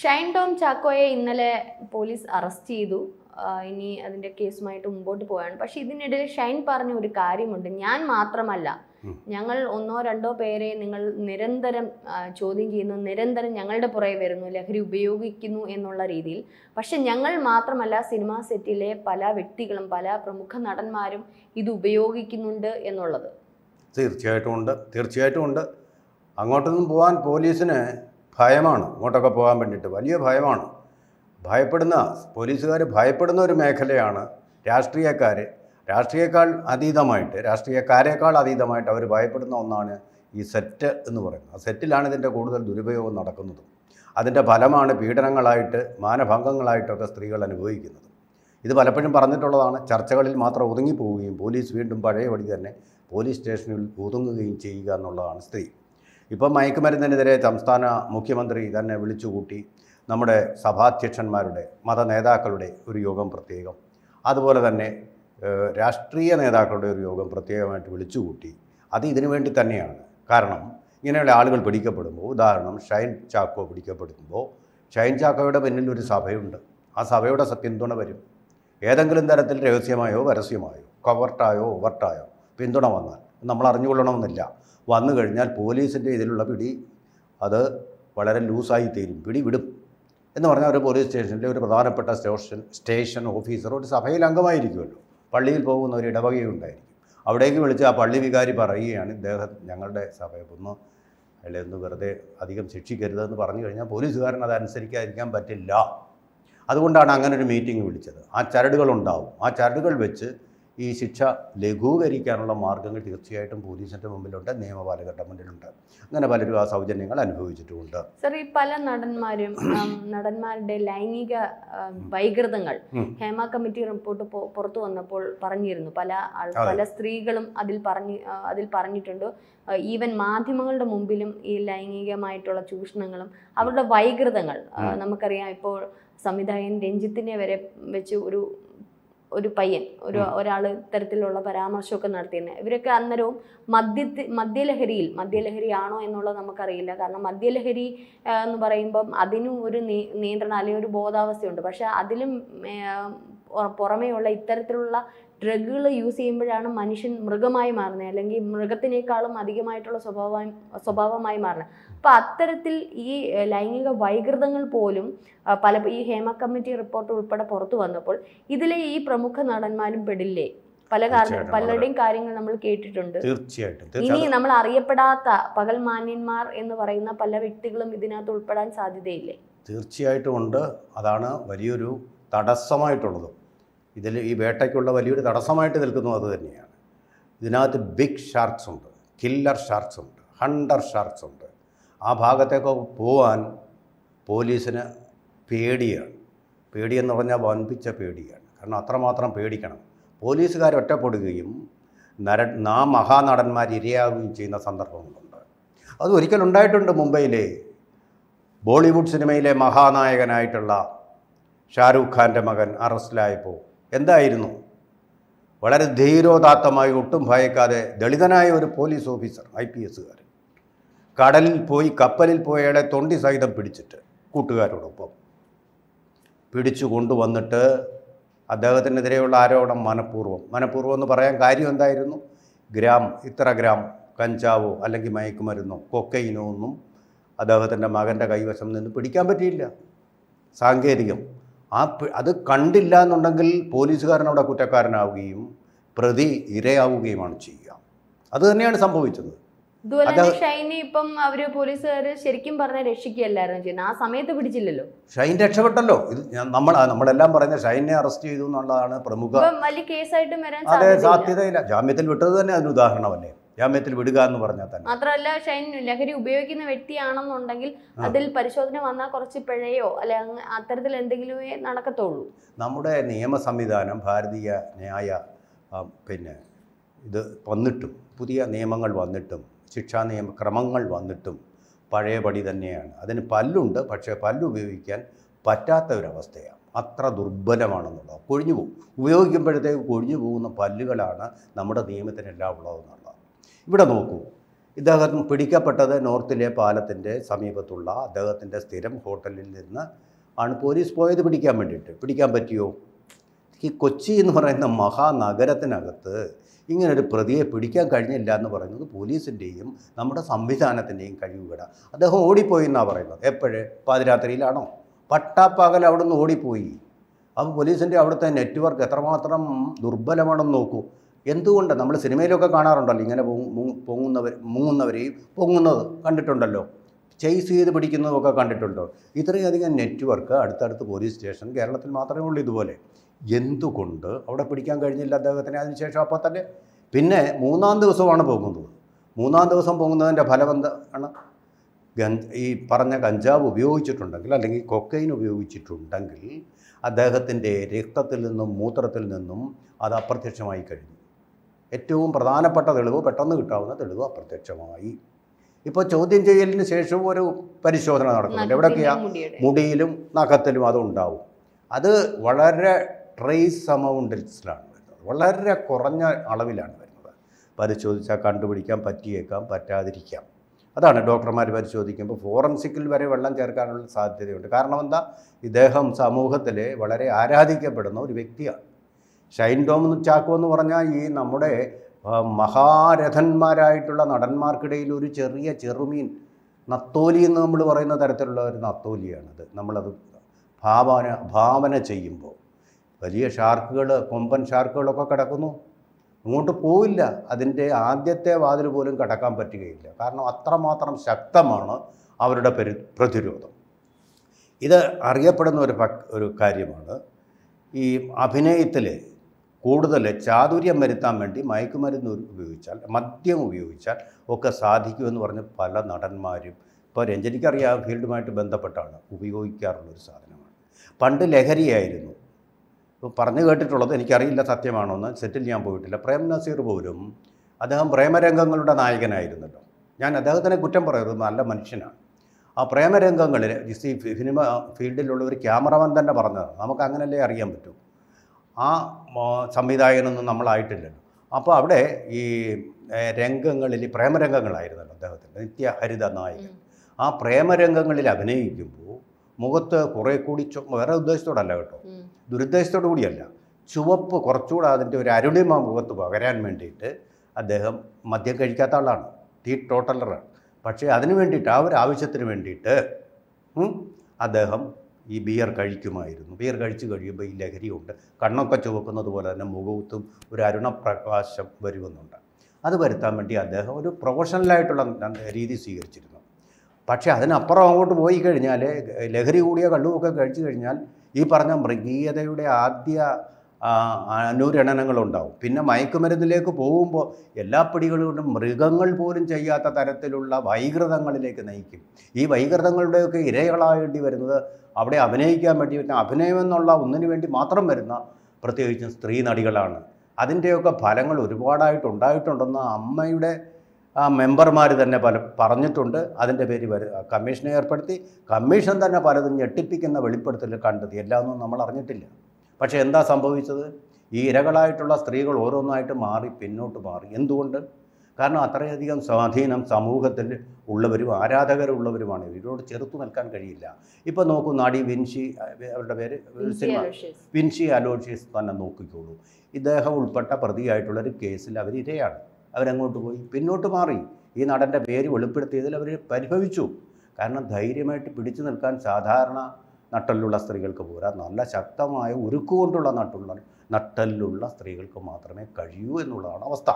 ഷൈൻ ടോം ചാക്കോയെ ഇന്നലെ police arrest ചെയ്തു. ഇനി അതിന്റെ കേസുമായിട്ട് മുമ്പോട്ട് പോവാണ്. പക്ഷേ ഇതിനിടയിൽ ഷൈൻ പറഞ്ഞ ഒരു കാര്യമുണ്ട്. ഞാൻ മാത്രമല്ല ഞങ്ങൾ ഒന്നോ രണ്ടോ പേരെ നിങ്ങൾ നിരന്തരം ചോദ്യം ചെയ്യുന്നു. നിരന്തരം ഞങ്ങളുടെ പുറകെ വരുന്നു. ലഹരി ഉപയോഗിക്കുന്നു എന്നുള്ള രീതിയിൽ. പക്ഷെ ഞങ്ങൾ മാത്രമല്ല സിനിമാ സെറ്റിലെ പല വ്യക്തികളും പല പ്രമുഖ നടന്മാരും ഇത് ഉപയോഗിക്കുന്നുണ്ട് എന്നുള്ളത്. തീർച്ചയായിട്ടും ഉണ്ട്. തീർച്ചയായിട്ടും ഉണ്ട്. അങ്ങോട്ടൊന്നും പോകാൻ പോലീസിന് ഭയമാണ്. അങ്ങോട്ടൊക്കെ പോകാൻ വേണ്ടിയിട്ട് വലിയ ഭയമാണ്. ഭയപ്പെടുന്ന പോലീസുകാർ ഭയപ്പെടുന്ന ഒരു മേഖലയാണ് രാഷ്ട്രീയക്കാർ രാഷ്ട്രീയക്കാൾ അതീതമായിട്ട് രാഷ്ട്രീയക്കാരേക്കാൾ അതീതമായിട്ട് അവർ ഭയപ്പെടുന്ന ഒന്നാണ് ഈ സെറ്റ് എന്ന് പറയുന്നത്. ആ സെറ്റിലാണ് ഇതിന്റെ കൂടുതൽ ദുരുപയോഗം നടക്കുന്നത്. അതിന്റെ ഫലമാണ് പീഡനങ്ങളായിട്ട് മാനഭംഗങ്ങളായിട്ടൊക്കെ സ്ത്രീകൾ അനുഭവിക്കുന്നത്. ഇത് പലപ്പോഴും പറഞ്ഞിട്ടുള്ളതാണ്. ചർച്ചകളിൽ മാത്രം ഒതുങ്ങിപ്പോവുകയും പോലീസ് വീണ്ടും പഴയപടി തന്നെ പോലീസ് സ്റ്റേഷനിൽ ഒതുങ്ങുകയും ചെയ്യുക എന്നുള്ളതാണ് സ്ഥിതി. ഇപ്പം മയക്കുമരുന്നിനെതിരെ സംസ്ഥാന മുഖ്യമന്ത്രി തന്നെ വിളിച്ചുകൂട്ടി നമ്മുടെ സഭാധ്യക്ഷന്മാരുടെ മത നേതാക്കളുടെ ഒരു യോഗം പ്രത്യേകം. അതുപോലെ തന്നെ രാഷ്ട്രീയ നേതാക്കളുടെ ഒരു യോഗം പ്രത്യേകമായിട്ട് വിളിച്ചുകൂട്ടി. അത് ഇതിനു വേണ്ടി തന്നെയാണ്. കാരണം ഇങ്ങനെയുള്ള ആളുകൾ പിടിക്കപ്പെടുമ്പോൾ ഉദാഹരണം ഷൈൻ ചാക്കോ പിടിക്കപ്പെടുമ്പോൾ ഷൈൻ ചാക്കോയുടെ പിന്നിൽ ഒരു സഭയുണ്ട്. ആ സഭയുടെ പിന്തുണ വരും. ഏതെങ്കിലും തരത്തിൽ രഹസ്യമായോ പരസ്യമായോ കവർട്ടായോ ഓവർട്ടായോ പിന്തുണ വന്നാൽ നമ്മൾ അറിഞ്ഞുകൊള്ളണമെന്നില്ല. വന്നു കഴിഞ്ഞാൽ പോലീസിന്റെ ഇതിലുള്ള പിടി അത് വളരെ ലൂസായി തീരും പിടി വിടും എന്ന് പറഞ്ഞാൽ ഒരു പോലീസ് സ്റ്റേഷനിലെ ഒരു പ്രധാനപ്പെട്ട സ്റ്റേഷൻ സ്റ്റേഷൻ ഓഫീസർ ഒരു സഭയിൽ അംഗമായിരിക്കുമല്ലോ. പള്ളിയിൽ പോകുന്ന ഒരു ഇടവകയുണ്ടായിരിക്കും അവിടേക്ക് വിളിച്ച് ആ പള്ളി വികാരി പറയുകയാണ് ഇദ്ദേഹം ഞങ്ങളുടെ സഭയെ ഒന്ന് അയാളെ ഒന്ന് വെറുതെ അധികം ശിക്ഷിക്കരുതെന്ന് പറഞ്ഞു കഴിഞ്ഞാൽ പോലീസുകാരൻ അത് പറ്റില്ല. അതുകൊണ്ടാണ് അങ്ങനെ ഒരു മീറ്റിംഗ് വിളിച്ചത്. ആ ചരടുകളുണ്ടാവും ആ ചരടുകൾ വെച്ച് ഈ ശിക്ഷ ലഘൂകരിക്കാനുള്ള മാർഗങ്ങൾ തീർച്ചയായിട്ടും പോലീസിന്റെ മുമ്പിലുണ്ട് നിയമപാലകരുടെ മുന്നിലുണ്ട്. അങ്ങനെ പലരും ആ സൗജന്യങ്ങൾ അനുഭവിച്ചിട്ടുമുണ്ട്. സർ ഈ പല നടന്മാരും നടന്മാരുടെ ലൈംഗിക വൈകൃതങ്ങൾ ഹേമ കമ്മിറ്റി റിപ്പോർട്ട് പുറത്തു വന്നപ്പോൾ പറഞ്ഞിരുന്നു. പല പല സ്ത്രീകളും അതിൽ പറഞ്ഞു അതിൽ പറഞ്ഞിട്ടുണ്ട്. ഈവൻ മാധ്യമങ്ങളുടെ മുമ്പിലും ഈ ലൈംഗികമായിട്ടുള്ള ചൂഷണങ്ങളും അവരുടെ വൈകൃതങ്ങൾ നമുക്കറിയാം ഇപ്പോൾ സംവിധായകൻ രഞ്ജിത്തിനെ വരെ വെച്ച് ഒരു ഒരു പയ്യൻ ഒരു. ഒരാൾ ഇത്തരത്തിലുള്ള പരാമർശമൊക്കെ നടത്തിയിരുന്നത് ഇവരൊക്കെ അന്നേരവും മദ്യത്തി മദ്യലഹരിയിൽ മദ്യലഹരി ആണോ എന്നുള്ളത് നമുക്കറിയില്ല. കാരണം മദ്യലഹരി എന്ന് പറയുമ്പം അതിനും ഒരു നിയ- നിയന്ത്രണം അല്ലെങ്കിൽ ഒരു ബോധാവസ്ഥയുണ്ട്. പക്ഷെ അതിലും പുറമേയുള്ള ഇത്തരത്തിലുള്ള ഡ്രഗുകൾ യൂസ് ചെയ്യുമ്പോഴാണ് മനുഷ്യൻ മൃഗമായി മാറുന്നത് അല്ലെങ്കിൽ മൃഗത്തിനേക്കാളും അധികമായിട്ടുള്ള സ്വഭാവം സ്വഭാവമായി മാറുന്നത് അപ്പോൾ അത്തരത്തിൽ ഈ ലൈംഗിക വൈകൃതങ്ങൾ പോലും പല ഈ ഹേമ കമ്മിറ്റി റിപ്പോർട്ട് ഉൾപ്പെടെ പുറത്തു വന്നപ്പോൾ ഇതിലെ ഈ പ്രമുഖ നടന്മാരും പെടില്ലേ? പല കാരണം പലരുടെയും കാര്യങ്ങൾ നമ്മൾ കേട്ടിട്ടുണ്ട്. തീർച്ചയായിട്ടും ഇനി നമ്മൾ അറിയപ്പെടാത്ത പകൽ മാന്യന്മാർ എന്ന് പറയുന്ന പല വ്യക്തികളും ഇതിനകത്ത് ഉൾപ്പെടാൻ സാധ്യതയില്ലേ? തീർച്ചയായിട്ടും ഉണ്ട്. അതാണ് വലിയൊരു തടസ്സമായിട്ടുള്ളത്. ഇതിൽ ഈ വേട്ടയ്ക്കുള്ള വലിയൊരു തടസ്സമായിട്ട് നിൽക്കുന്നത് അത് തന്നെയാണ്. ഇതിനകത്ത് ബിഗ് ഷാർക്സ് ഉണ്ട് കില്ലർ ഷാർക്സ് ഉണ്ട് ഹണ്ടർ ഷാർക്സ് ഉണ്ട്. ആ ഭാഗത്തേക്ക് പോവാൻ പോലീസിന് പേടിയാണ്. പേടിയെന്ന് പറഞ്ഞാൽ വൻപിച്ച പേടിയാണ്. കാരണം അത്രമാത്രം പേടിക്കണം. പോലീസുകാർ ഒറ്റപ്പെടുകയും നര നാ മഹാനടന്മാർ ഇരയാവുകയും ചെയ്യുന്ന സന്ദർഭങ്ങളുണ്ട്. അത് ഒരിക്കലുണ്ടായിട്ടുണ്ട് മുംബൈയിലെ ബോളിവുഡ് സിനിമയിലെ മഹാനായകനായിട്ടുള്ള ഷാരൂഖ് ഖാന്റെ മകൻ അറസ്റ്റിലായപ്പോൾ. എന്തായിരുന്നു? വളരെ ധീരോദാത്തമായി ഒട്ടും ഭയക്കാതെ ദളിതനായ ഒരു പോലീസ് ഓഫീസർ ഐ പി എസുകാരൻ കടലിൽ പോയി കപ്പലിൽ പോയയാളെ തൊണ്ടി സഹിതം പിടിച്ചിട്ട് കൂട്ടുകാരോടൊപ്പം പിടിച്ചു കൊണ്ടുവന്നിട്ട് അദ്ദേഹത്തിനെതിരെയുള്ള ആരോപണം മനഃപൂർവം. മനഃപൂർവം എന്ന് പറയാൻ കാര്യം എന്തായിരുന്നു? ഗ്രാം ഇത്ര ഗ്രാം കഞ്ചാവോ അല്ലെങ്കിൽ മയക്കുമരുന്നോ കൊക്കൈനോ ഒന്നും അദ്ദേഹത്തിന്റെ മകന്റെ കൈവശം നിന്ന് പിടിക്കാൻ പറ്റിയില്ല. സാങ്കേതികം. ആ അത് കണ്ടില്ല എന്നുണ്ടെങ്കിൽ പോലീസുകാരൻ അവിടെ കുറ്റക്കാരനാവുകയും പ്രതി ഇരയാവുകയുമാണ് ചെയ്യുക. അത് തന്നെയാണ് സംഭവിച്ചത്. ഷൈനെ ഇപ്പം അവർ പോലീസുകാർ ശരിക്കും പറഞ്ഞ രക്ഷിക്കുകയല്ലായിരുന്നു ചെയ്യുന്നത്. ആ സമയത്ത് പിടിച്ചില്ലല്ലോ. ഷൈൻ രക്ഷപ്പെട്ടല്ലോ. ഇത് നമ്മൾ നമ്മളെല്ലാം പറഞ്ഞ ഷൈനെ അറസ്റ്റ് ചെയ്തു എന്നുള്ളതാണ് പ്രമുഖ വലിയ കേസായിട്ടും വരാൻ അതെ സാധ്യതയില്ല. ജാമ്യത്തിൽ വിട്ടത് തന്നെ അതിന് ഉദാഹരണമല്ലേ? ജാമ്യത്തിൽ വിടുക എന്ന് പറഞ്ഞാൽ തന്നെ. മാത്രമല്ല ഷൈൻ ലഹരി ഉപയോഗിക്കുന്ന വ്യക്തിയാണെന്നുണ്ടെങ്കിൽ അതിൽ പരിശോധന വന്നാൽ കുറച്ച് പിഴയോ അല്ലെ അത്തരത്തിൽ എന്തെങ്കിലുമേ നടക്കത്തുള്ളൂ. നമ്മുടെ നിയമ സംവിധാനം ഭാരതീയ ന്യായ പിന്നെ ഇത് വന്നിട്ടും പുതിയ നിയമങ്ങൾ വന്നിട്ടും ശിക്ഷാ നിയമ ക്രമങ്ങൾ വന്നിട്ടും പഴയപടി തന്നെയാണ്. അതിന് പല്ലുണ്ട് പക്ഷേ പല്ലുപയോഗിക്കാൻ പറ്റാത്ത ഒരവസ്ഥയാണ് അത്ര ദുർബലമാണെന്നുള്ളത്. കൊഴിഞ്ഞു പോകും. ഉപയോഗിക്കുമ്പോഴത്തേക്ക് കൊഴിഞ്ഞു പോകുന്ന പല്ലുകളാണ് നമ്മുടെ നിയമത്തിനെല്ലാം ഉള്ളതെന്നുള്ളത്. ഇവിടെ നോക്കൂ. ഇദ്ദേഹം പിടിക്കപ്പെട്ടത് നോർത്തിലെ പാലത്തിന്റെ സമീപത്തുള്ള അദ്ദേഹത്തിന്റെ സ്ഥിരം ഹോട്ടലിൽ നിന്ന് ആണ് പോലീസ് പോയത് പിടിക്കാൻ വേണ്ടിയിട്ട്. പിടിക്കാൻ പറ്റിയോ? ഈ കൊച്ചി എന്ന് പറയുന്ന മഹാനഗരത്തിനകത്ത് ഇങ്ങനൊരു പ്രതിയെ പിടിക്കാൻ കഴിഞ്ഞില്ല എന്ന് പറയുന്നത് പോലീസിന്റെയും നമ്മുടെ സംവിധാനത്തിന്റെയും കഴിവുകട. അദ്ദേഹം ഓടിപ്പോയി എന്നാണ് പറയുന്നത്. എപ്പോഴേ? പാതിരാത്രിയിലാണോ? പട്ടാപ്പകൽ അവിടെ നിന്ന് ഓടിപ്പോയി. അപ്പോൾ പോലീസിന്റെ അവിടുത്തെ നെറ്റ്വർക്ക് എത്രമാത്രം ദുർബലമാണെന്ന് നോക്കൂ. എന്തുകൊണ്ട് നമ്മൾ സിനിമയിലൊക്കെ കാണാറുണ്ടല്ലോ? ഇങ്ങനെ പൊങ്ങുന്നവർ മുങ്ങുന്നവരെയും പൊങ്ങുന്നത് കണ്ടിട്ടുണ്ടല്ലോ? ചെയ്സ് ചെയ്ത് പിടിക്കുന്നതൊക്കെ കണ്ടിട്ടുണ്ടോ? ഇത്രയധികം നെറ്റ്വർക്ക് അടുത്തടുത്ത് പോലീസ് സ്റ്റേഷൻ കേരളത്തിൽ മാത്രമേ ഉള്ളൂ ഇതുപോലെ. എന്തുകൊണ്ട് അവിടെ പിടിക്കാൻ കഴിഞ്ഞില്ല അദ്ദേഹത്തിന്? അതിനുശേഷം അപ്പോൾ തന്നെ പിന്നെ മൂന്നാം ദിവസമാണ് പോകുന്നത് മൂന്നാം ദിവസം പോകുന്നതിന്റെ ഫലം എന്താണ്? ഗഞ്ച ഈ പറഞ്ഞ കഞ്ചാവ് ഉപയോഗിച്ചിട്ടുണ്ടെങ്കിൽ അല്ലെങ്കിൽ കൊക്കൈൻ ഉപയോഗിച്ചിട്ടുണ്ടെങ്കിൽ അദ്ദേഹത്തിന്റെ രക്തത്തിൽ നിന്നും മൂത്രത്തിൽ നിന്നും അത് അപ്രത്യക്ഷമായി കഴിഞ്ഞു. ഏറ്റവും പ്രധാനപ്പെട്ട തെളിവ് പെട്ടെന്ന് കിട്ടാവുന്ന തെളിവ് അപ്രത്യക്ഷമായി. ഇപ്പോൾ ചോദ്യം ചെയ്യലിന് ശേഷവും ഒരു പരിശോധന നടക്കുന്നുണ്ട്. എവിടെയൊക്കെയാണ് മുടിയിലും നഖത്തിലും അതുണ്ടാവും. അത് വളരെ ട്രേസ് അമൗണ്ടിൽസിലാണ് വരുന്നത്. വളരെ കുറഞ്ഞ അളവിലാണ് വരുന്നത്. പരിശോധിച്ചാൽ കണ്ടുപിടിക്കാൻ പറ്റിയേക്കാം പറ്റാതിരിക്കാം. അതാണ് ഡോക്ടർമാർ പരിശോധിക്കുമ്പോൾ ഫോറൻസിക്കിൽ വരെ വെള്ളം ചേർക്കാനുള്ള സാധ്യതയുണ്ട്. കാരണം എന്താ? ഇദ്ദേഹം സമൂഹത്തിൽ വളരെ ആരാധിക്കപ്പെടുന്ന ഒരു വ്യക്തിയാണ്. ഷൈൻ ടോം ചാക്കോ എന്ന് പറഞ്ഞാൽ ഈ നമ്മുടെ മഹാരഥന്മാരായിട്ടുള്ള നടന്മാർക്കിടയിൽ ഒരു ചെറിയ ചെറുമീൻ നത്തോലി എന്ന് നമ്മൾ പറയുന്ന തരത്തിലുള്ള ഒരു നത്തോലിയാണത്. നമ്മളത് ഭാവന ഭാവന ചെയ്യുമ്പോൾ. വലിയ ഷാർക്കുകൾ കൊമ്പൻ ഷാർക്കുകളൊക്കെ കിടക്കുന്നു. അങ്ങോട്ട് പോവില്ല. അതിന്റെ ആദ്യത്തെ വാതിൽ പോലും കടക്കാൻ പറ്റുകയില്ല. കാരണം അത്രമാത്രം ശക്തമാണ് അവരുടെ പരി പ്രതിരോധം. ഇത് അറിയപ്പെടുന്ന ഒരു ഒരു കാര്യമാണ്. ഈ അഭിനയത്തിൽ കൂടുതൽ ചാതുര്യം വരുത്താൻ വേണ്ടി മയക്കുമരുന്ന് ഉപയോഗിച്ചാൽ മദ്യം ഉപയോഗിച്ചാൽ ഒക്കെ സാധിക്കുമെന്ന് പറഞ്ഞ് പല നടന്മാരും ഇപ്പോൾ രഞ്ജനിക്കറിയാം ഫീൽഡുമായിട്ട് ബന്ധപ്പെട്ടാണ് ഉപയോഗിക്കാറുള്ളൊരു സാധനമാണ്. പണ്ട് ലഹരിയായിരുന്നു. ഇപ്പോൾ പറഞ്ഞു കേട്ടിട്ടുള്ളത് എനിക്കറിയില്ല സത്യമാണോ എന്ന് സെറ്റിൽ ചെയ്യാൻ പോയിട്ടില്ല. പ്രേം നസീർ പോലും അദ്ദേഹം പ്രേമരംഗങ്ങളുടെ നായകനായിരുന്നല്ലോ. ഞാൻ അദ്ദേഹത്തിനെ കുറ്റം പറയരുത് നല്ല മനുഷ്യനാണ്. ആ പ്രേമരംഗങ്ങളിൽ ഈ സിനിമ ഫീൽഡിലുള്ള ഒരു ക്യാമറമാൻ തന്നെ പറഞ്ഞതാണ് നമുക്ക് അങ്ങനല്ലേ അറിയാൻ പറ്റൂ? ആ സംവിധായകനൊന്നും നമ്മളായിട്ടില്ലല്ലോ. അപ്പോൾ അവിടെ ഈ രംഗങ്ങളിൽ ഈ പ്രേമരംഗങ്ങളായിരുന്നല്ലോ അദ്ദേഹത്തിന്റെ നിത്യ ഹരിത നായകൻ. ആ പ്രേമരംഗങ്ങളിൽ അഭിനയിക്കുമ്പോൾ മുഖത്ത് കുറേ കൂടി വേറെ ഉദ്ദേശത്തോടല്ല കേട്ടോ. ദുരുദ്ദേശത്തോടു കൂടിയല്ല. ചുവപ്പ് കുറച്ചുകൂടെ അതിന്റെ ഒരു അരുണിമ മുഖത്ത് പകരാൻ വേണ്ടിയിട്ട് അദ്ദേഹം മദ്യം കഴിക്കാത്ത ആളാണ്. ടീ ടോട്ടലറാണ്. പക്ഷേ അതിന് വേണ്ടിയിട്ട് ആ ഒരു ആവശ്യത്തിന് വേണ്ടിയിട്ട് അദ്ദേഹം ഈ ബിയർ കഴിക്കുമായിരുന്നു. ബിയർ കഴിച്ചു കഴിയുമ്പോൾ ഈ ലഹരിയുണ്ട്. കണ്ണൊക്കെ ചുവക്കുന്നത് പോലെ തന്നെ മുഖത്തും ഒരു അരുണപ്രകാശം വരുമെന്നുണ്ട്. അത് വരുത്താൻ വേണ്ടി അദ്ദേഹം ഒരു പ്രൊഫഷണലായിട്ടുള്ള രീതി സ്വീകരിച്ചിരുന്നു. പക്ഷേ അതിനപ്പുറം അങ്ങോട്ട് പോയി കഴിഞ്ഞാൽ ലഹരി കൂടിയ കള്ളുമൊക്കെ കഴിച്ചു കഴിഞ്ഞാൽ ഈ പറഞ്ഞ മൃഗീയതയുടെ ആദ്യ അനുരണനങ്ങളുണ്ടാവും പിന്നെ മയക്കുമരുന്നിലേക്ക് പോകുമ്പോൾ എല്ലാ പിടികളുകൊണ്ടും മൃഗങ്ങൾ പോലും ചെയ്യാത്ത തരത്തിലുള്ള വൈകൃതങ്ങളിലേക്ക് നയിക്കും. ഈ വൈകൃതങ്ങളുടെയൊക്കെ ഇരകളായേണ്ടി വരുന്നത് അവിടെ അഭിനയിക്കാൻ വേണ്ടി അഭിനയം എന്നുള്ള ഒന്നിനു വേണ്ടി മാത്രം വരുന്ന പ്രത്യേകിച്ചും സ്ത്രീ നടികളാണ്. അതിന്റെയൊക്കെ ഫലങ്ങൾ ഒരുപാടായിട്ട് ഉണ്ടായിട്ടുണ്ടെന്ന് അമ്മയുടെ ആ മെമ്പർമാർ തന്നെ പല പറഞ്ഞിട്ടുണ്ട്. അതിന്റെ പേര് വരു കമ്മീഷനെ ഏർപ്പെടുത്തി. കമ്മീഷൻ തന്നെ പലതും ഞെട്ടിപ്പിക്കുന്ന വെളിപ്പെടുത്തൽ കണ്ടത്. എല്ലാമൊന്നും നമ്മൾ അറിഞ്ഞിട്ടില്ല പക്ഷേ എന്താ സംഭവിച്ചത്? ഈ ഇരകളായിട്ടുള്ള സ്ത്രീകൾ ഓരോന്നായിട്ട് മാറി പിന്നോട്ട് മാറി. എന്തുകൊണ്ട്? കാരണം അത്രയധികം സ്വാധീനം സമൂഹത്തിൽ ഉള്ളവരും ആരാധകരുള്ളവരുമാണ്. ഇവരോട് ചെറുത്തു നിൽക്കാൻ കഴിയില്ല. ഇപ്പോൾ നോക്കൂ നാടി വിൻഷി അവരുടെ പേര് സിനിമ. വിൻഷി അലോഷ്യസ് തന്നെ നോക്കിക്കോളൂ. ഇദ്ദേഹം ഉൾപ്പെട്ട പ്രതിയായിട്ടുള്ളൊരു കേസിൽ അവർ ഇരയാണ്. അവരങ്ങോട്ട് പോയി? പിന്നോട്ട് മാറി. ഈ നടന്റെ പേര് വെളിപ്പെടുത്തിയതിൽ അവർ പരിഭവിച്ചു. കാരണം ധൈര്യമായിട്ട് പിടിച്ചു നിൽക്കാൻ സാധാരണ നട്ടലുള്ള സ്ത്രീകൾക്ക് പോരാ. നല്ല ശക്തമായ ഉരുക്കുകൊണ്ടുള്ള നട്ടുള്ള നട്ടലുള്ള സ്ത്രീകൾക്ക് മാത്രമേ കഴിയൂ എന്നുള്ളതാണ് അവസ്ഥ.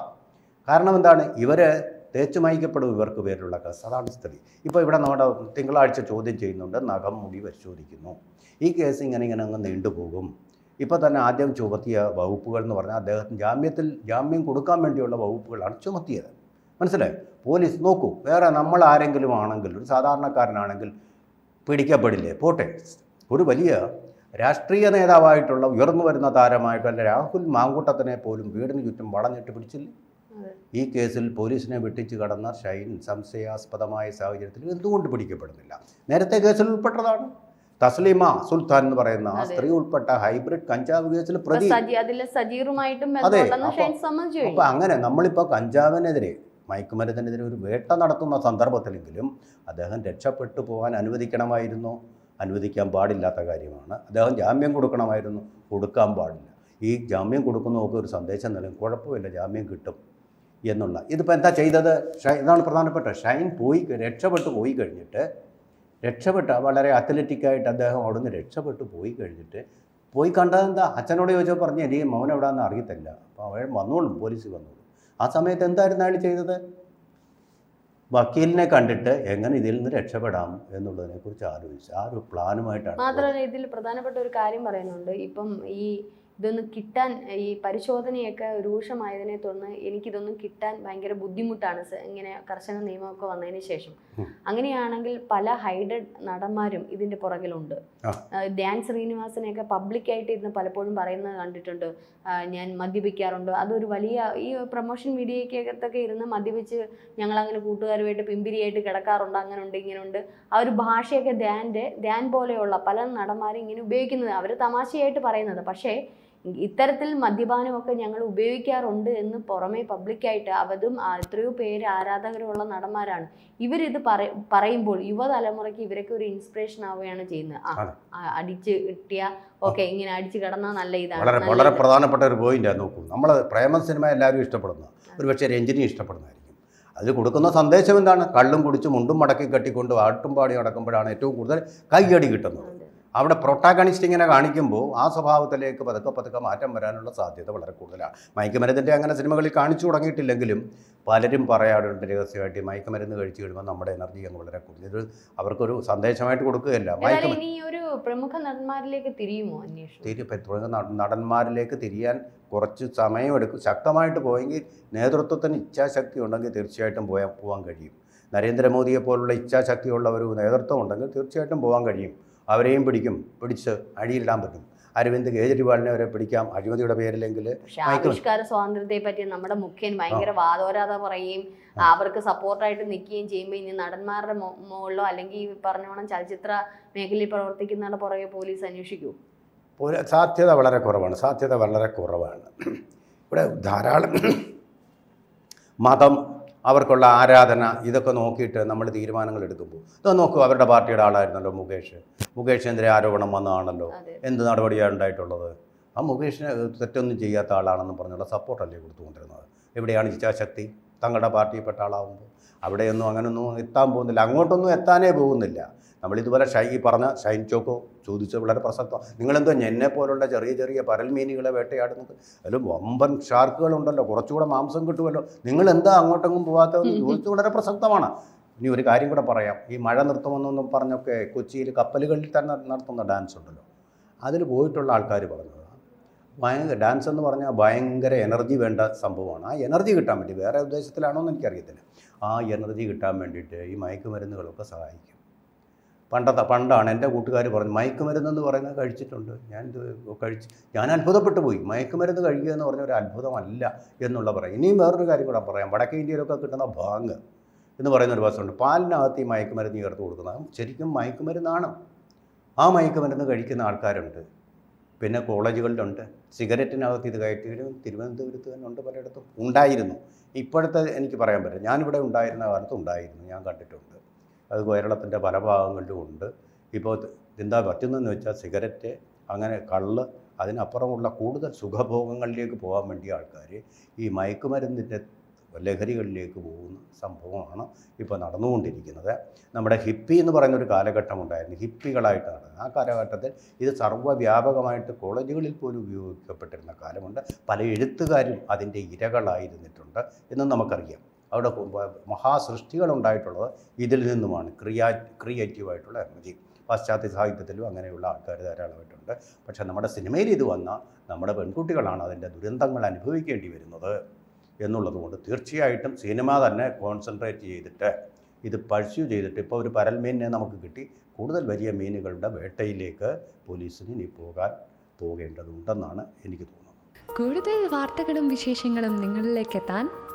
കാരണം എന്താണ്? ഇവരെ തേച്ചു മയക്കപ്പെടും ഇവർക്ക് പേരിലുള്ള കേസ്. അതാണ് സ്ഥിതി. ഇപ്പോൾ ഇവിടെ നമ്മുടെ തിങ്കളാഴ്ച ചോദ്യം ചെയ്യുന്നുണ്ട്. നഖം മുടി പരിശോധിക്കുന്നു. ഈ കേസ് ഇങ്ങനെ ഇങ്ങനെ അങ്ങ് നീണ്ടുപോകും ഇപ്പോൾ തന്നെ ആദ്യം ചുമത്തിയ വകുപ്പുകൾ എന്ന് പറഞ്ഞാൽ അദ്ദേഹത്തിന് ജാമ്യത്തിൽ ജാമ്യം കൊടുക്കാൻ വേണ്ടിയുള്ള വകുപ്പുകളാണ് ചുമത്തിയത്. മനസ്സിലായി? പോലീസ് നോക്കൂ. വേറെ നമ്മൾ ആരെങ്കിലും ആണെങ്കിൽ ഒരു സാധാരണക്കാരനാണെങ്കിൽ പിടിക്കപ്പെടില്ലേ? പോട്ടെ. ഒരു വലിയ രാഷ്ട്രീയ നേതാവായിട്ടുള്ള ഉയർന്നു വരുന്ന താരമായിട്ടുള്ള രാഹുൽ മാങ്കൂട്ടത്തിനെ പോലും വീടിന് ചുറ്റും വളഞ്ഞിട്ട് പിടിച്ചില്ല? ഈ കേസിൽ പോലീസിനെ വെട്ടിച്ച് കടന്ന ഷൈൻ സംശയാസ്പദമായ സാഹചര്യത്തിൽ എന്തുകൊണ്ട് പിടിക്കപ്പെടുന്നില്ല? നേരത്തെ കേസിൽ ഉൾപ്പെട്ടതാണ്. തസ്ലീമ സുൽത്താൻ എന്ന് പറയുന്ന ആ സ്ത്രീ ഉൾപ്പെട്ട ഹൈബ്രിഡ് കഞ്ചാവ് കേസിൽ പ്രതി. അതെ, അപ്പൊ- അങ്ങനെ നമ്മളിപ്പോൾ കഞ്ചാവിനെതിരെ മയക്കുമരുന്നിനെതിരെ ഒരു വേട്ട നടത്തുന്ന സന്ദർഭത്തിലെങ്കിലും അദ്ദേഹം രക്ഷപ്പെട്ടു പോകാൻ അനുവദിക്കണമായിരുന്നു. അനുവദിക്കാൻ പാടില്ലാത്ത കാര്യമാണ്. അദ്ദേഹം ജാമ്യം കൊടുക്കണമായിരുന്നു. കൊടുക്കാൻ പാടില്ല. ഈ ജാമ്യം കൊടുക്കുന്നവർക്ക് ഒരു സന്ദേശം നൽകും. കുഴപ്പമില്ല ജാമ്യം കിട്ടും എന്നുള്ള. ഇതിപ്പോൾ എന്താ ചെയ്തത്? ഇതാണ് പ്രധാനപ്പെട്ട. ഷൈൻ പോയി രക്ഷപ്പെട്ട് പോയി കഴിഞ്ഞിട്ട് രക്ഷപ്പെട്ട വളരെ അത്ലറ്റിക്കായിട്ട് അദ്ദേഹം അവിടുന്ന് രക്ഷപ്പെട്ട് പോയി കഴിഞ്ഞിട്ട് പോയി കണ്ടത് എന്താ? അച്ഛനോട് ചോദിച്ചോ പറഞ്ഞു എനിക്ക് മൗനം എവിടെയാണെന്ന് അറിയത്തില്ല. അപ്പോൾ അവൻ വന്നോളും പോലീസ് വന്നോളും. ആ സമയത്ത് എന്തായിരുന്നു അയാൾ ചെയ്തത്? വക്കീലിനെ കണ്ടിട്ട് എങ്ങനെ ഇതിൽ നിന്ന് രക്ഷപ്പെടാം എന്നുള്ളതിനെ കുറിച്ച് ആലോചിച്ച് ആ ഒരു പ്ലാനുമായിട്ടാണ് മാത്രമല്ല ഇതിൽ പ്രധാനപ്പെട്ട ഒരു കാര്യം പറയുന്നുണ്ട്. ഇപ്പം ഈ ഇതൊന്ന് കിട്ടാൻ ഈ പരിശോധനയൊക്കെ രൂക്ഷമായതിനെ തുടർന്ന് എനിക്കിതൊന്നും കിട്ടാൻ ഭയങ്കര ബുദ്ധിമുട്ടാണ് ഇങ്ങനെ കർശന നിയമമൊക്കെ വന്നതിന് ശേഷം. അങ്ങനെയാണെങ്കിൽ പല ഹൈഡഡ് നടന്മാരും ഇതിന്റെ പുറകിലുണ്ട്. ധ്യാൻ ശ്രീനിവാസനെയൊക്കെ പബ്ലിക്കായിട്ട് ഇരുന്ന് പലപ്പോഴും പറയുന്നത് കണ്ടിട്ടുണ്ട്. ഞാൻ മദ്യപിക്കാറുണ്ട്. അതൊരു വലിയ ഈ പ്രൊമോഷൻ മീഡിയക്കകത്തൊക്കെ ഇരുന്ന് മദ്യപിച്ച് ഞങ്ങൾ അങ്ങനെ കൂട്ടുകാരുമായിട്ട് പിമ്പിരിയായിട്ട് കിടക്കാറുണ്ട്. അങ്ങനെ ഉണ്ട് ഇങ്ങനെ ഉണ്ട് ആ ഒരു ഭാഷയൊക്കെ ധ്യാന്റെ ധ്യാൻ പോലെയുള്ള പല നടന്മാരും ഇങ്ങനെ ഉപയോഗിക്കുന്നത്. അവർ തമാശയായിട്ട് പറയുന്നത്. പക്ഷേ ഇത്തരത്തിൽ മദ്യപാനമൊക്കെ ഞങ്ങൾ ഉപയോഗിക്കാറുണ്ട് എന്ന് പുറമേ പബ്ലിക്കായിട്ട് അവതും എത്രയോ പേര് ആരാധകരുള്ള നടന്മാരാണ്. ഇവരിത് പറ പറയുമ്പോൾ യുവതലമുറയ്ക്ക് ഇവരൊക്കെ ഒരു ഇൻസ്പിറേഷൻ ആവുകയാണ് ചെയ്യുന്നത്. ആ അടിച്ച് കിട്ടിയ ഓക്കെ ഇങ്ങനെ അടിച്ച് കിടന്നാൽ നല്ല ഇതാണ് വളരെ വളരെ പ്രധാനപ്പെട്ട ഒരു പോയിന്റാണ് നോക്കൂ. നമ്മൾ പ്രേമ സിനിമ എല്ലാവരും ഇഷ്ടപ്പെടുന്നു ഒരു പക്ഷേ രഞ്ജിനി ഇഷ്ടപ്പെടുന്നതായിരിക്കും. അതിൽ കൊടുക്കുന്ന സന്ദേശം എന്താണ്? കള്ളും കുടിച്ച് മുണ്ടും മടക്കി കെട്ടിക്കൊണ്ട് ആട്ടും പാടി നടക്കുമ്പോഴാണ് ഏറ്റവും കൂടുതൽ കൈയടി കിട്ടുന്നത്. അതെ. അവിടെ പ്രൊട്ടാഗണിസ്റ്റ് ഇങ്ങനെ കാണിക്കുമ്പോൾ ആ സ്വഭാവത്തിലേക്ക് പതുക്കെ പതുക്കെ മാറ്റം വരാനുള്ള സാധ്യത വളരെ കൂടുതലാണ്. മയക്കുമരുന്നിന്റെ അങ്ങനെ സിനിമകളിൽ കാണിച്ചു തുടങ്ങിയിട്ടില്ലെങ്കിലും പലരും പറയാറുണ്ട് രഹസ്യമായിട്ട് മയക്കുമരുന്ന് കഴിച്ചു കഴിയുമ്പോൾ നമ്മുടെ എനർജി അങ്ങ് വളരെ കൂടുതൽ. ഇത് അവർക്കൊരു സന്ദേശമായിട്ട് കൊടുക്കുകയല്ല. ഒരു പ്രമുഖ നടന്മാരിലേക്ക് തിരിയുമോ തിരി തുടങ്ങുന്ന നടന്മാരിലേക്ക് തിരിയാൻ കുറച്ച് സമയമെടുക്കും ശക്തമായിട്ട് പോയെങ്കിൽ നേതൃത്വത്തിന് ഇച്ഛാശക്തി ഉണ്ടെങ്കിൽ തീർച്ചയായിട്ടും പോയാൽ പോകാൻ കഴിയും. നരേന്ദ്രമോദിയെ പോലുള്ള ഇച്ഛാശക്തിയുള്ള ഒരു നേതൃത്വം ഉണ്ടെങ്കിൽ തീർച്ചയായിട്ടും പോകാൻ കഴിയും. അവരെയും പിടിക്കും. പിടിച്ച് അഴിയിലിടാൻ പറ്റും. അരവിന്ദ് കേജ്രിവാളിനെ വരെ പിടിക്കാം. അഴിമതിയുടെ പേരിലെങ്കിൽ. ആവിഷ്കാര സ്വാതന്ത്ര്യത്തെ പറ്റി നമ്മുടെ മുഖ്യൻ ഭയങ്കര വാദോരാത പറയുകയും അവർക്ക് സപ്പോർട്ടായിട്ട് നിൽക്കുകയും ചെയ്യുമ്പോൾ ഇനി നടന്മാരുടെ മുകളിലോ അല്ലെങ്കിൽ ഈ പറഞ്ഞോണം ചലച്ചിത്ര മേഖലയിൽ പ്രവർത്തിക്കുന്നവരുടെ പുറകെ പോലീസ് അന്വേഷിക്കൂ. സാധ്യത വളരെ കുറവാണ്. സാധ്യത വളരെ കുറവാണ്. ഇവിടെ ധാരാളം മതം അവർക്കുള്ള ആരാധന ഇതൊക്കെ നോക്കിയിട്ട് നമ്മൾ തീരുമാനങ്ങൾ എടുക്കുമ്പോൾ. ഇത് നോക്കൂ അവരുടെ പാർട്ടിയുടെ ആളായിരുന്നല്ലോ മുകേഷ്. മുകേഷിനെതിരെ ആരോപണം വന്നതാണല്ലോ. എന്ത് നടപടിയാണ് ഉണ്ടായിട്ടുള്ളത്? ആ മുകേഷിന് തെറ്റൊന്നും ചെയ്യാത്ത ആളാണെന്ന് പറഞ്ഞുള്ള സപ്പോർട്ടല്ലേ കൊടുത്തുകൊണ്ടിരുന്നത്. എവിടെയാണ് ഇച്ഛാശക്തി? തങ്ങളുടെ പാർട്ടിയിൽപ്പെട്ട ആളാവുമ്പോൾ. അവിടെയൊന്നും അങ്ങനൊന്നും എത്താൻ പോകുന്നില്ല. അങ്ങോട്ടൊന്നും എത്താനേ പോകുന്നില്ല. നമ്മളിതുപോലെ ഷൈ ഈ പറഞ്ഞ ഷൈൻ ചോക്കോ ചോദിച്ചത് വളരെ പ്രസക്തം. നിങ്ങളെന്തോ എന്നെ പോലുള്ള ചെറിയ ചെറിയ പരൽ മീനുകളെ വേട്ടയാടുന്നത്? അതിൽ വമ്പൻ ഷാർക്കുകളുണ്ടല്ലോ കുറച്ചുകൂടെ മാംസം കിട്ടുമല്ലോ. നിങ്ങൾ എന്താ അങ്ങോട്ടെങ്ങും പോകാത്തതെന്ന് ചോദിച്ചത് വളരെ പ്രസക്തമാണ്. ഇനി ഒരു കാര്യം കൂടെ പറയാം. ഈ മഴ നൃത്തമെന്നൊന്നും പറഞ്ഞൊക്കെ കൊച്ചിയിൽ കപ്പലുകളിൽ തന്നെ നടത്തുന്ന ഡാൻസ് ഉണ്ടല്ലോ. അതിൽ പോയിട്ടുള്ള ആൾക്കാർ പറഞ്ഞത് ഭയങ്കര ഡാൻസ് എന്ന് പറഞ്ഞാൽ ഭയങ്കര എനർജി വേണ്ട സംഭവമാണ്. ആ എനർജി കിട്ടാൻ വേണ്ടി വേറെ ഉദ്ദേശത്തിലാണോ എന്ന് എനിക്കറിയത്തില്ല. ആ എനർജി കിട്ടാൻ വേണ്ടിയിട്ട് ഈ മയക്കുമരുന്നുകളൊക്കെ സഹായിക്കും. പണ്ടത്തെ പണ്ടാണ് എന്റെ കൂട്ടുകാർ പറഞ്ഞു മയക്കുമരുന്നെന്ന് പറയുന്നത് കഴിച്ചിട്ടുണ്ട്. ഞാൻ കഴിച്ച് ഞാൻ അത്ഭുതപ്പെട്ടു പോയി. മയക്കുമരുന്ന് കഴിക്കുക എന്ന് പറഞ്ഞ ഒരു അത്ഭുതമല്ല എന്നുള്ള പറയും. ഇനിയും വേറൊരു കാര്യം കൂടെ പറയാം. വടക്കേ ഇന്ത്യയിലൊക്കെ കിട്ടുന്ന ഭാങ് എന്ന് പറയുന്ന ഒരു വസ്തുണ്ട്. പാലിനകത്ത് ഈ മയക്കുമരുന്ന് ചേർത്ത് കൊടുക്കുന്നത്. ശരിക്കും മയക്കുമരുന്നാണ്. ആ മയക്കുമരുന്ന് കഴിക്കുന്ന ആൾക്കാരുണ്ട്. പിന്നെ കോളേജുകളിലുണ്ട്. സിഗരറ്റിനകത്ത് ഇത് കയറ്റിയും തിരുവനന്തപുരത്ത് തന്നെ ഉണ്ട് പലയിടത്തും. ഉണ്ടായിരുന്നു. ഇപ്പോഴത്തെ എനിക്ക് പറയാൻ പറ്റില്ല. ഞാനിവിടെ ഉണ്ടായിരുന്ന കാലത്ത് ഉണ്ടായിരുന്നു. ഞാൻ കണ്ടിട്ടുണ്ട്. അത് കേരളത്തിന്റെ പല ഭാഗങ്ങളിലും ഉണ്ട്. ഇപ്പോൾ എന്താ പറ്റുന്നതെന്ന് വെച്ചാൽ സിഗരറ്റ് അങ്ങനെ കള്ള് അതിനപ്പുറമുള്ള കൂടുതൽ സുഖഭോഗങ്ങളിലേക്ക് പോകാൻ വേണ്ടി ആൾക്കാർ ഈ മയക്കുമരുന്നിന്റെ ലഹരികളിലേക്ക് പോകുന്ന സംഭവമാണ് ഇപ്പോൾ നടന്നുകൊണ്ടിരിക്കുന്നത്. നമ്മുടെ ഹിപ്പി എന്ന് പറയുന്ന ഒരു കാലഘട്ടം ഉണ്ടായിരുന്നു. ഹിപ്പികളായിട്ട് നടന്നത്. ആ കാലഘട്ടത്തിൽ ഇത് സർവവ്യാപകമായിട്ട് കോളേജുകളിൽ പോലും ഉപയോഗിക്കപ്പെട്ടിരുന്ന കാലമുണ്ട്. പല എഴുത്തുകാരും അതിന്റെ ഇരകളായിരുന്നിട്ടുണ്ട് എന്ന് നമുക്കറിയാം. അവിടെ മഹാസൃഷ്ടികൾ ഉണ്ടായിട്ടുള്ളത് ഇതിൽ നിന്നുമാണ്. ക്രിയാ ക്രിയേറ്റീവായിട്ടുള്ള എനർജി പാശ്ചാത്യ സാഹിത്യത്തിലും അങ്ങനെയുള്ള ആൾക്കാർ ധാരാളമായിട്ടുണ്ട്. പക്ഷേ നമ്മുടെ സിനിമയിൽ ഇത് വന്ന നമ്മുടെ പെൺകുട്ടികളാണ് അതിന്റെ ദുരന്തങ്ങൾ അനുഭവിക്കേണ്ടി വരുന്നത് എന്നുള്ളത് കൊണ്ട് തീർച്ചയായിട്ടും സിനിമ തന്നെ കോൺസെൻട്രേറ്റ് ചെയ്തിട്ട് ഇത് പഴ്സ്യൂ ചെയ്തിട്ട് ഇപ്പോൾ ഒരു പരൽ മീനിനെ നമുക്ക് കിട്ടി. കൂടുതൽ വലിയ മീനുകളുടെ വേട്ടയിലേക്ക് പോലീസിന് ഇനി പോകാൻ പോകേണ്ടതുണ്ടെന്നാണ് എനിക്ക് തോന്നുന്നത്. കൂടുതൽ വാർത്തകളും വിശേഷങ്ങളും നിങ്ങളിലേക്ക് എത്താൻ